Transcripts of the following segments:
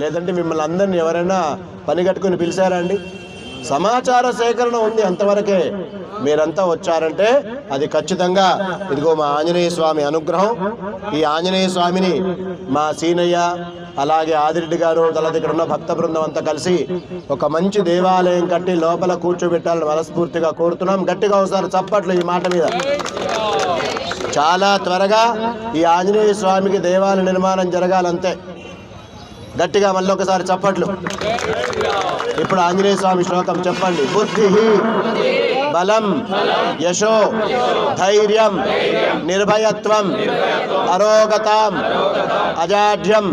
లేదంటే మిమ్మల్ని అందరిని ఎవరైనా పని కట్టుకుని పిలిచారా అండి సమాచార సేకరణ ఉంది అంతవరకే. మీరంతా వచ్చారంటే అది ఖచ్చితంగా ఇదిగో మా ఆంజనేయ స్వామి అనుగ్రహం. ఈ ఆంజనేయ స్వామిని మా సీనయ్య అలాగే ఆదిరెడ్డి గారు తర్వాత ఇక్కడ ఉన్న భక్త బృందం అంతా కలిసి ఒక మంచి దేవాలయం కట్టి లోపల కూర్చోబెట్టాలని మనస్ఫూర్తిగా కోరుతున్నాం. గట్టిగా ఒకసారి చప్పట్లు ఈ మాట మీద. చాలా త్వరగా ఈ ఆంజనేయ స్వామికి దేవాలయ నిర్మాణం జరగాలంతే. గట్టిగా మళ్ళీ ఒకసారి చప్పట్లు. ఇప్పుడు ఆంజనేయ స్వామి శ్లోకం చెప్పండి. బుద్ధి బలం యశో ధైర్యం నిర్భయత్వం అరోగతాం అజాఢ్యం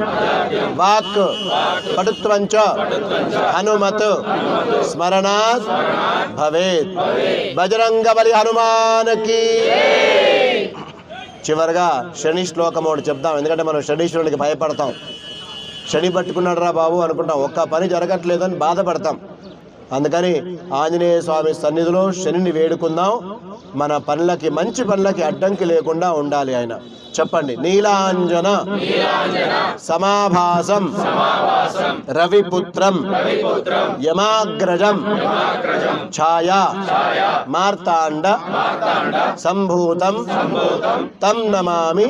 వాక్ పటుత్వంచ హనుమత్ స్మరణాత్ భవేత్. బజరంగ బలి హనుమానకి చివరిగా శని శ్లోకం ఒకటి చెప్దాం. ఎందుకంటే మనం శనీశ్వరునికి భయపడతాం. శని పట్టుకున్నాడు రా బాబు అనుకుంటాం. ఒక్క పని జరగట్లేదని బాధపడతాం. అందుకని ఆంజనేయ స్వామి సన్నిధిలో శనిని వేడుకుందాం. మన పనులకి మంచి పనులకి అడ్డంకి లేకుండా ఉండాలి ఆయన. చెప్పండి నీలాంజన సమాభాసం రవిపుత్రం యమాగ్రజం ఛాయ మార్తాండ సంభూతం తం నమామి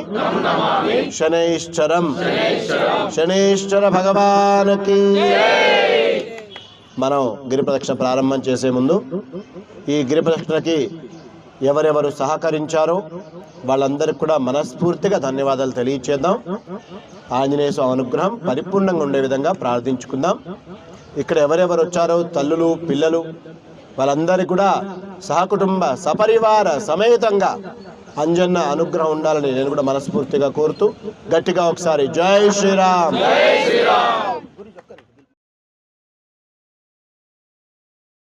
శనైశ్చరం శనైశ్చర భగవానికి. మనం గిరి ప్రదక్షిణ ప్రారంభం చేసే ముందు ఈ గిరి ప్రదక్షిణకి ఎవరెవరు సహకరించారో వాళ్ళందరికీ కూడా మనస్ఫూర్తిగా ధన్యవాదాలు తెలియచేద్దాం. ఆంజనేయ స్వామి అనుగ్రహం పరిపూర్ణంగా ఉండే విధంగా ప్రార్థించుకుందాం. ఇక్కడ ఎవరెవరు వచ్చారో తల్లులు పిల్లలు వాళ్ళందరికీ కూడా సహకుటుంబ సపరివార సమేతంగా అంజన్న అనుగ్రహం ఉండాలని నేను కూడా మనస్ఫూర్తిగా కోరుతూ గట్టిగా ఒకసారి జై శ్రీరామ్.